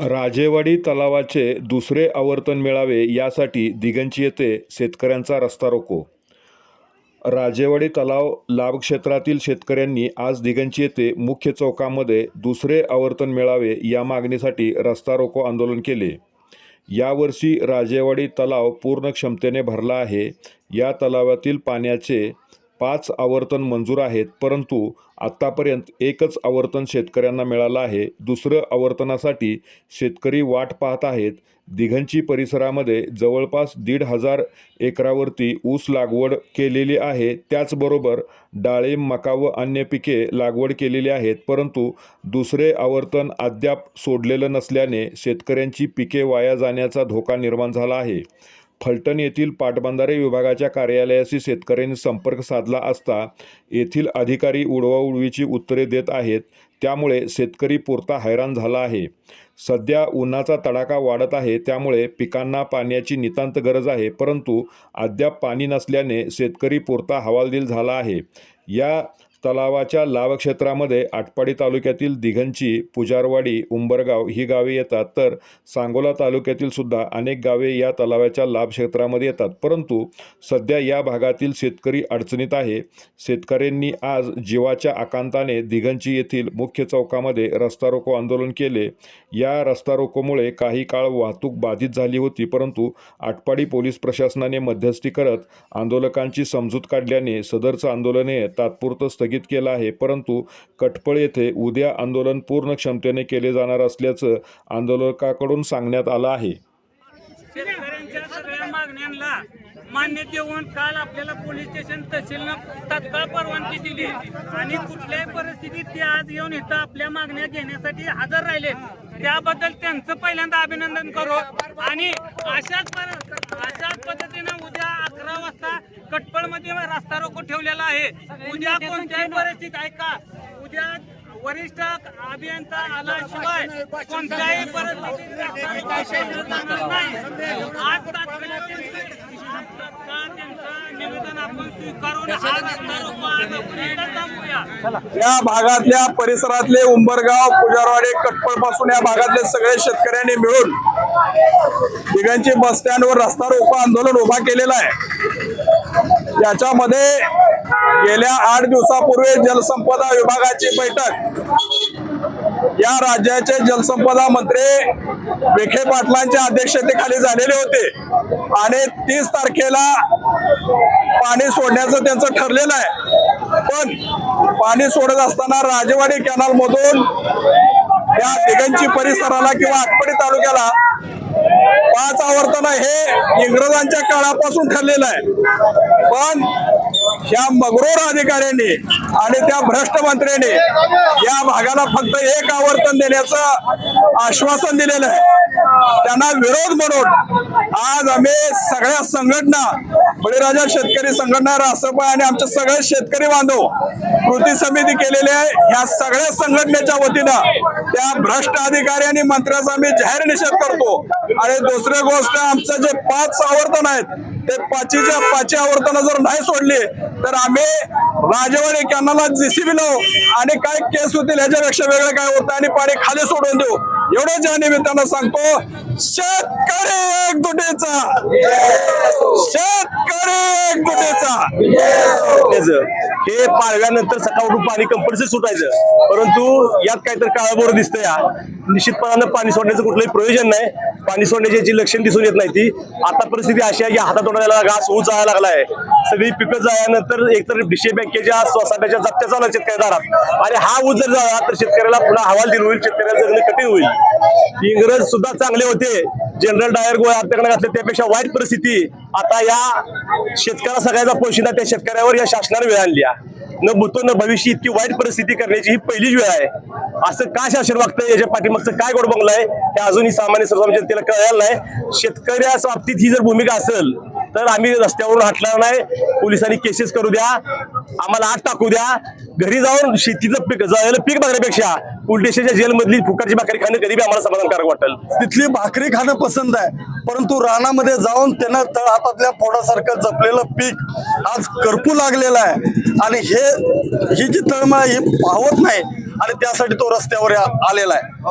राजेवाडी तलावाचे दुसरे आवर्तन मिळावे यासाठी दिगंची येथे शेतकऱ्यांचा रस्ता रोको. राजेवाडी तलाव लाभक्षेत्रातील शेतकऱ्यांनी आज दिगंची येथे मुख्य चौकामध्ये दुसरे आवर्तन मिळावे या मागणीसाठी रस्ता रोको आंदोलन केले. यावर्षी राजेवाडी तलाव पूर्ण क्षमतेने भरला आहे. या तलावातील पाण्याचे पाच आवर्तन मंजूर आहेत परंतु आत्तापर्यंत एकच आवर्तन शेतकऱ्यांना मिळालं आहे. दुसरं आवर्तनासाठी शेतकरी वाट पाहत आहेत. दिघंची परिसरामध्ये जवळपास दीड हजार एकरावरती ऊस लागवड केलेली आहे. त्याचबरोबर डाळिंब मका व अन्य पिके लागवड केलेली आहेत परंतु दुसरे आवर्तन अद्याप सोडलेलं नसल्याने शेतकऱ्यांची पिके वाया जाण्याचा धोका निर्माण झाला आहे. फलटण येथील पाटबंधारे विभागाच्या कार्यालयाशी शेतकऱ्यांनी संपर्क साधला असता येथील अधिकारी उडवाउडवीची उत्तरे देत आहेत. त्यामुळे शेतकरी पुरता हैराण झाला आहे. सध्या उन्हाचा तडाखा वाढत आहे. त्यामुळे पिकांना पाण्याची नितांत गरज आहे. परंतु अद्याप पाणी नसल्याने शेतकरी पुरता हवालदिल झाला आहे. या तलावाच्या लाभक्षेत्रामध्ये आटपाडी तालुक्यातील दिघंची पुजारवाडी उंबरगाव ही गावे येतात. तर सांगोला तालुक्यातील सुद्धा अनेक गावे या तलावाच्या लाभक्षेत्रामध्ये येतात. परंतु सध्या या भागातील शेतकरी अडचणीत आहे. शेतकऱ्यांनी आज जीवाच्या आकांताने दिघंची येथील मुख्य चौकामध्ये रस्ता रोको आंदोलन केले. या रस्ता रोकोमुळे काही काळ वाहतूक बाधित झाली होती. परंतु आटपाडी पोलीस प्रशासनाने मध्यस्थी करत आंदोलकांची समजूत काढल्याने सदरचं आंदोलने तात्पुरतं स्थगित केला आहे. परंतु कटपळ येथे उद्या आंदोलन पूर्ण क्षमतेने केले जाणार असल्याचं आंदोलकाकडून सांगण्यात आलं आहे. मान्य देऊन काल आपल्याला पोलीस स्टेशन तहसीलनं तत्काळ परवानगी दिली. आणि कुठल्याही परिस्थितीत ते आज येऊन इथं आपल्या मागण्या घेण्यासाठी हजर राहिले. त्याबद्दल त्यांचं पहिल्यांदा अभिनंदन करू. आणि अशाच अशाच पद्धतीनं उद्या अकरा वाजता कटपळमध्ये रस्ता रोको ठेवलेला आहे. उद्या कोणत्याही परिस्थितीत ऐका उद्या वरिष्ठ अभियंता आल्याशिवाय कोणत्याही परिस्थितीत नाही. आज तात्काळ त्यांचं निवेदन आपण स्वीकारून हा रस्ता रोको आज आपण इथं थांबवूया या भागातल्या परिसरातले उंबरगाव पुजारवाडी कटपळपासून या भागातले सगळे शेतकऱ्यांनी मिळून दिघांची बस स्टँडवर रस्ता रोको आंदोलन उभा केलेलं आहे. याच्यामध्ये गेल्या आठ दिवसापूर्वी जलसंपदा विभागाची बैठक या राज्याचे जलसंपदा मंत्री विखे पाटलांच्या अध्यक्षतेखाली झालेले होते. आणि तीस तारखेला पाणी सोडण्याचं त्यांचं ठरलेलं आहे. पण पाणी सोडत असताना राजेवाडी कॅनल मधून या दिगंची परिसराला किंवा आटपडी तालुक्याला पाच आवर्तन हे इंग्रजांच्या काळापासून ठरलेलं आहे. पण ह्या मगरूर अधिकाऱ्यांनी आणि त्या भ्रष्ट मंत्र्याने या भागाला फक्त एक आवर्तन देण्याचं आश्वासन दिलेलं आहे. त्यांना विरोध म्हणून आज आम्ही सगळ्या संघटना बळीराजा शेतकरी संघटना रासपा आणि आमचे सगळे शेतकरी बांधव कृती समिती केलेली आहे. ह्या सगळ्या संघटनेच्या वतीनं त्या भ्रष्ट अधिकारी आणि मंत्र्याचा आम्ही जाहीर निषेध करतो. आणि दुसरी गोष्ट आमचं जे पाच आवर्तन आहेत ते पाचीच्या पाची आवर्तन जर नाही सोडली तर आम्ही राजवाडी कॅनलला जेसीबी लावू आणि काय केस होतील याच्यापेक्षा वेगळं काय होतं आणि पाणी खाली सोडून देऊ. एवढं ज्या निमित्तानं सांगतो शेतकरी एकजुटीचा. शेतकरी एकजुटीचा. त्याचं हे पाळव्यानंतर सकाळ उठून पाणी कंपल्सरी सुटायचं. परंतु यात काहीतरी काळाबोर दिसतं या. निश्चितपणानं पाणी सोडण्याचं कुठलंही प्रयोजन नाही. पाणी सोडण्याची जी लक्षण दिसून येत नाही ती आता परिस्थिती अशी आहे की हातातोंडाला घास ऊस जायला लागलाय. सगळी पिकं जायानंतर एकतर डिशे बँकेच्या स्वसाट्याच्या जप्त्या चालू शेतकऱ्या आणि हा ऊस जर झाला तर शेतकऱ्याला पुन्हा हवाल दिल होईल शेतकऱ्याला जगणे कठीण होईल. इंग्रज सुद्धा चांगले होते. जनरल डायर गोळ्या आपल्याकडे घातले त्यापेक्षा वाईट परिस्थिती. आता या शेतकऱ्या सगळ्याचा पोशिंदा त्या शेतकऱ्यावर या शासनाने वेळ आणली न भूतो न भविष्य इतकी वाईट परिस्थिती करण्याची ही पहिलीच वेळ आहे. असं का शासन वागतं याच्या पाठीमागचं काय गोड बंगलं आहे? हे अजूनही सामान्य सर्वसामान्य जनतेला कळायला नाही. शेतकऱ्या बाबतीत ही जर भूमिका असेल तर आम्ही रस्त्यावरून हटणार नाही. पोलिसांनी केसेस करू द्या. आम्हाला आत टाकू द्या. घरी जाऊन शेतीचं पीक जायला पीक बघण्यापेक्षा पोलीस स्टेशनच्या जेलमधली फुकारची भाकरी खाणं कधी आम्हाला समाधानकारक वाटेल. तिथली भाकरी खाणं पसंत आहे परंतु रानामध्ये जाऊन त्यांना तळ हातातल्या फोडासारखं जपलेलं पीक आज करपू लागलेलं आहे. आणि हे ही जी तळमळ ही पावत नाही. आणि त्यासाठी तो रस्त्यावर आलेला आहे.